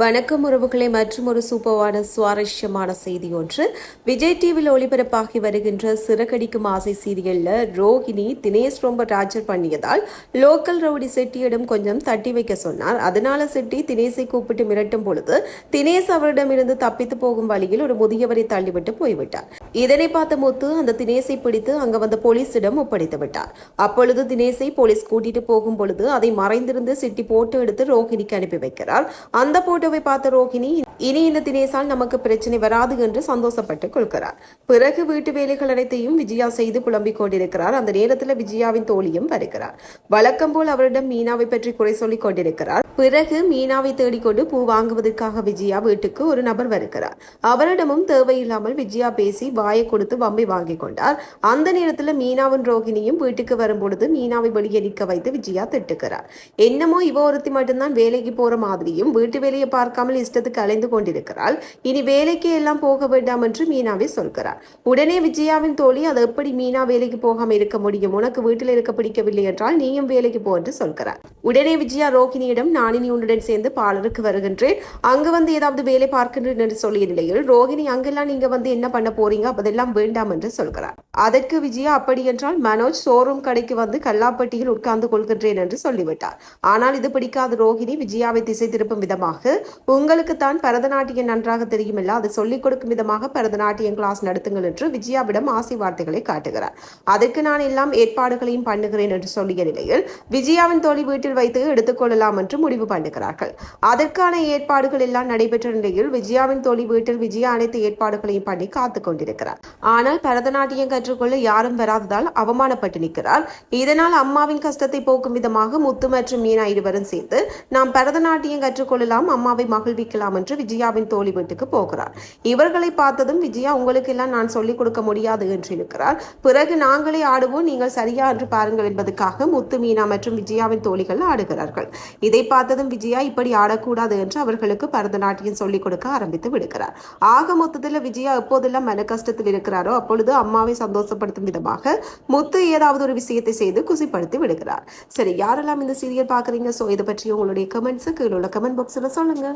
வணக்கம் உறவுகளை. மற்றும் ஒரு சூப்பரான சுவாரஸ்யமான செய்தி ஒன்று. விஜய் டிவியில் ஒளிபரப்பாகி வருகின்ற சிறகடிக்கும் ஆசை சீரியலில் ரோஹிணி தினேஷ் ரொம்ப டார்ச்சர் பண்ணியதால் லோக்கல் ரவுடி செட்டியிடம் கொஞ்சம் தட்டி வைக்க சொன்னார். அதனால செட்டி தினேஷை கூப்பிட்டு மிரட்டும் பொழுது தினேஷ் அவரிடமிருந்து தப்பித்து போகும் வழியில் ஒரு முதியவரை தள்ளிவிட்டு போய்விட்டார். இதனை பார்த்த முத்து அந்த தினேஷை பிடித்து அங்க வந்த போலீசிடம் ஒப்படைத்து விட்டார். அப்பொழுது தினேஷை போலீஸ் கூட்டிட்டு போகும் பொழுது அதை மறைந்திருந்து சிட்டி போட்டோ எடுத்து ரோஹிணிக்கு அனுப்பி வைக்கிறார். அந்த போட்டோவை பார்த்த ரோஹிணி இனி இந்த தினேசால் நமக்கு பிரச்சனை வராது என்று சந்தோஷப்பட்டு கொள்கிறார். பிறகு வீட்டு வேலைகள் அனைத்தையும் விஜயா செய்து புலம்பிக் கொண்டிருக்கிறார். அந்த நேரத்தில் விஜயாவின் தோழியும் வருகிறார். வழக்கம் போல் அவரிடம் மீனாவை பற்றி குறை சொல்லிக் கொண்டிருக்கிறார். பிறகு மீனாவை தேடிக்கொண்டு பூ வாங்குவதற்காக விஜயா வீட்டுக்கு ஒரு நபர் வருகிறார். அவரிடமும் தேவையில்லாமல் விஜயா பேசி வாயை கொடுத்து வம்பை வாங்கி கொண்டார். அந்த நேரத்தில் மீனாவின் ரோகிணியும் வீட்டுக்கு வரும்பொழுது மீனாவை வெளியே நிற்க வைத்து விஜயா திட்டுக்கிறார் என்னமோ இவ ஒருத்தி மட்டும்தான் வேலைக்கு போற மாதிரியும் வீட்டு வேலையை பார்க்காமல் இஷ்டத்துக்கு அலைந்து கொண்டிருக்கிறாள். இனி வேலைக்கு எல்லாம் போக வேண்டாம் என்று மீனாவை சொல்கிறார். உடனே விஜயாவின் தோழி அது எப்படி மீனா வேலைக்கு போகாம இருக்க முடியும்? உனக்கு வீட்டில் இருக்க பிடிக்கவில்லை என்றால் நீயும் வேலைக்கு போ என்று சொல்கிறார். உடனே விஜயா ரோகிணியிடம் நான் உன்னுடன் சேர்ந்து பாலருக்கு வருகின்றேன். அங்கு வந்து ஏதாவது வேலை பார்க்கின்றேன் என்று சொல்லிய நிலையில் ரோஹிணி அங்கெல்லாம் நீங்க வந்து என்ன பண்ண போறீங்க? அதெல்லாம் வேண்டாம் என்று சொல்கிறார். அதற்கு விஜயா அப்படி என்றால் மனோஜ் ஷோரூம் கடைக்கு வந்து கல்லாப்பட்டியில் உட்கார்ந்து கொள்கின்றேன் என்று சொல்லிவிட்டார். ஆனால் இது பிடிக்காத ரோகிணி விஜயாவை திசை திருப்பும் விதமாக உங்களுக்கு தான் பரதநாட்டியம் நன்றாக தெரியுமில்ல. அதை சொல்லிக் கொடுக்கும் விதமாக பரதநாட்டியம் கிளாஸ் நடத்துங்கள் என்று விஜயாவிடம் ஆசை வார்த்தைகளை காட்டுகிறார். அதற்கு நான் எல்லாம் ஏற்பாடுகளையும் பண்ணுகிறேன் என்று சொல்லிய நிலையில் விஜயாவின் தோழி வீட்டில் வைத்து எடுத்துக்கொள்ளலாம் என்று முடிவு பண்ணுகிறார்கள். அதற்கான ஏற்பாடுகள் எல்லாம் நடைபெற்ற நிலையில் விஜயாவின் தோழி வீட்டில் விஜயா அனைத்து ஏற்பாடுகளையும் பண்ணி காத்துக் கொண்டிருக்கிறார். ஆனால் பரதநாட்டியம் கற்றுக்கொள்ள யாரும் வராததால் அவமானப்பட்டு நிற்கிறார். இதனால் அம்மாவின் கஷ்டத்தை போக்கும் விதமாக முத்து மற்றும் மீனா இருவரும் சேர்ந்து நாம் பரதநாட்டியம் கற்றுக்கொள்ளலாம் அம்மாவை மகிழ்விக்கலாம் என்று விஜயாவின் தோழி வீட்டுக்கு போகிறார். இவர்களை பார்த்ததும் விஜயா உங்களுக்கு எல்லாம் நான் சொல்லிக் கொடுக்க முடியாது என்று இருக்கிறார் பிறகு நாங்களே ஆடுவோம் நீங்கள் சரியா என்று பாருங்கள் என்பதற்காக முத்து மீனா மற்றும் விஜயாவின் தோழிகள் ஆடுகிறார்கள். இதை பார்த்ததும் விஜயா இப்படி ஆடக்கூடாது என்று அவர்களுக்கு பரதநாட்டியம் சொல்லிக் கொடுக்க ஆரம்பித்து விடுகிறார். ஆக மொத்தத்தில் விஜயா எப்போதெல்லாம் மன கஷ்டத்தில் இருக்கிறாரோ அப்பொழுது அம்மாவை சந்தோஷம் சந்தோஷப்படுத்தும் விதமாக முத்து ஏதாவது ஒரு விஷயத்தை செய்து குசிப்படுத்தி விடுகிறார். சரி யாரெல்லாம் இந்த சீரியல் பார்க்குறீங்க? ஸோ இதை பற்றி உங்களுடைய கமெண்ட்ஸு கீழே உள்ள கமெண்ட் பாக்ஸில் சொல்லுங்க.